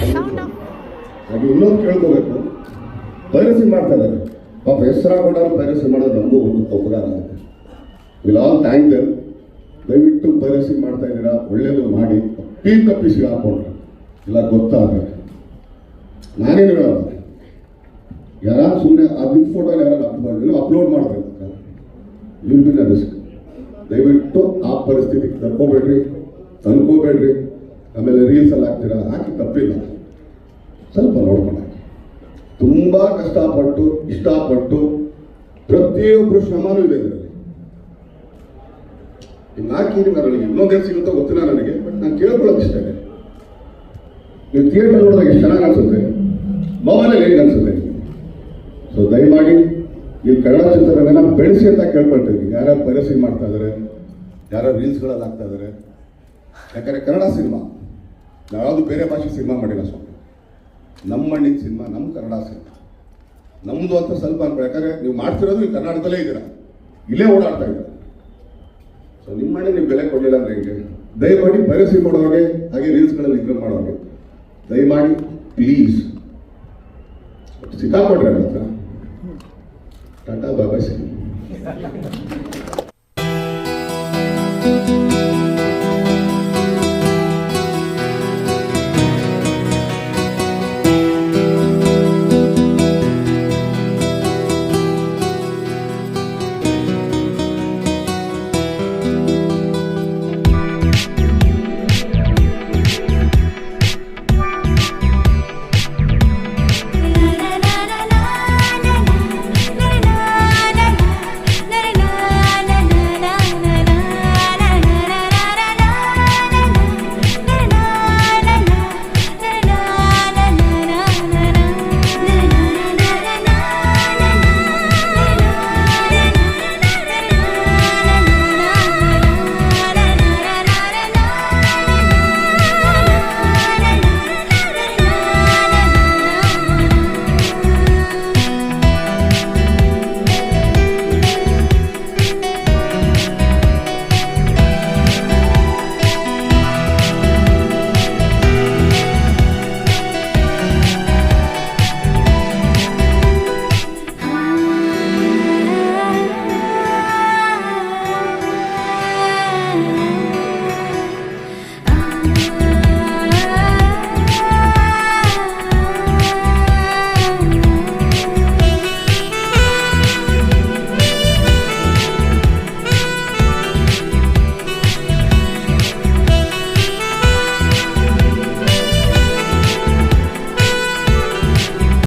ಹಾಗೆ ಇನ್ನೊಂದು ಕೇಳ್ಕೋಬೇಕು. ಪೈರಸಿ ಮಾಡ್ತಾ ಇದ್ದಾರೆ. ಪಾಪ ಹೆಸರಾಕೊಂಡಾರು ಪೈರಸಿ ಮಾಡೋದು ನಮಗೂ ಒಂದು ಉಪಕಾರ ಆಗುತ್ತೆ. ವಿಲ್ ಆಲ್ ಥ್ಯಾಂಕ್ ದೆಮ್ ದಯವಿಟ್ಟು ಪೈರಸಿ ಮಾಡ್ತಾ ಇದ್ದೀರಾ? ಒಳ್ಳೇದು ಮಾಡಿ. ತಪ್ಪಿ ತಪ್ಪಿಸಿ ಸಿಗಾಕೊಂಡ್ರೆ ಇಲ್ಲ, ಗೊತ್ತಾದ್ರೆ. ನಾನೇನು ಹೇಳೋದು? ಯಾರು ಸುಮ್ಮನೆ ಆ ಬಿಗ್ ಫೋಟೋ ಯಾರು ಅಪ್ಲೋಡ್ ಅಪ್ಲೋಡ್ ಮಾಡ್ತಾರೆ. ಬಿನ್ ರಿಸ್ಕ್ ದಯವಿಟ್ಟು ಆ ಪರಿಸ್ಥಿತಿಗೆ ತರ್ಕೋಬೇಡ್ರಿ ತಂದ್ಕೋಬೇಡ್ರಿ ಆಮೇಲೆ ರೀಲ್ಸ್ ಎಲ್ಲ ಹಾಕ್ತೀರಾ? ಹಾಕಿ ತಪ್ಪಿಲ್ಲ. ಸ್ವಲ್ಪ ನೋಡ್ಕೊಂಡು ತುಂಬ ಕಷ್ಟಪಟ್ಟು, ಇಷ್ಟಪಟ್ಟು ಪ್ರತಿಯೊಬ್ಬರು ಶ್ರಮನೂ ಇದೆ ಇದರಲ್ಲಿ. ಇನ್ನು ಹಾಕಿದ್ದೀನಿ ಅದರಲ್ಲಿ ಇನ್ನೊಂದೇನು ಸಿಗುತ್ತೋ ಗೊತ್ತಿಲ್ಲ ನನಗೆ ಬಟ್ ನಾನು ಕೇಳ್ಕೊಳ್ಳೋದು ಇಷ್ಟೇ. ನೀವು ಥಿಯೇಟರ್ ನೋಡಿದಾಗ ಎಷ್ಟು ಚೆನ್ನಾಗಿ ಅನಿಸುತ್ತೆ? ಮೊಬೈಲಲ್ಲಿ ಹೇಗೆ ಅನಿಸುತ್ತೆ? ಸೊ ದಯಮಾಡಿ ಈ ಕನ್ನಡ ಚಿತ್ರರಂಗನ ಬೆಳೆಸಿ ಅಂತ ಕೇಳ್ಕೊಳ್ತೀವಿ ಯಾರ್ಯಾರು ಪೈರಸಿ ಮಾಡ್ತಾ ಇದ್ದಾರೆ ಯಾರ್ಯಾರು ರೀಲ್ಸ್ಗಳಲ್ಲಿ ಹಾಕ್ತಾ ಇದ್ದಾರೆ ಯಾಕಂದರೆ ಕನ್ನಡ ಸಿನಿಮಾ ಯಾವುದು ಬೇರೆ ಭಾಷೆ ಸಿನಿಮಾ ಮಾಡಿಲ್ಲ ಸ್ವಾಮಿ. ನಮ್ಮ ಮಣ್ಣಿನ ಸಿನಿಮಾ, ನಮ್ಮ ಕನ್ನಡ ಸಿನಿಮಾ. ನಮ್ಮದು ಅಂತ ಸ್ವಲ್ಪ ಅನ್ಕೊಳ್ಳಿ ಯಾಕಂದರೆ ನೀವು ಮಾಡ್ತಿರೋದು ಈ ಕರ್ನಾಟಕದಲ್ಲೇ ಇದ್ದೀರಾ? ಇಲ್ಲೇ ಓಡಾಡ್ತಾ ಇದ್ದೀರಾ? ಸೊ ನಿಮ್ಮ ಮಣ್ಣಿಗೆ ನೀವು ಬೆಲೆ ಕೊಡಲಿಲ್ಲ ಅಂದ್ರೆ ಹೇಗೆ? ದಯಮಾಡಿ ಪೈರಸಿ ಮಾಡೋವಾಗೆ ಹಾಗೆ ರೀಲ್ಸ್ಗಳಲ್ಲಿ ಇದ್ರೆ ಮಾಡೋವಾಗೆ ದಯಮಾಡಿ ಪ್ಲೀಸ್ ಸಿಕ್ಕಾಕೊಡ್ರಿ ಹತ್ರ ಟಾಟಾ ಬಾಬಾ ಸಿಂಗ್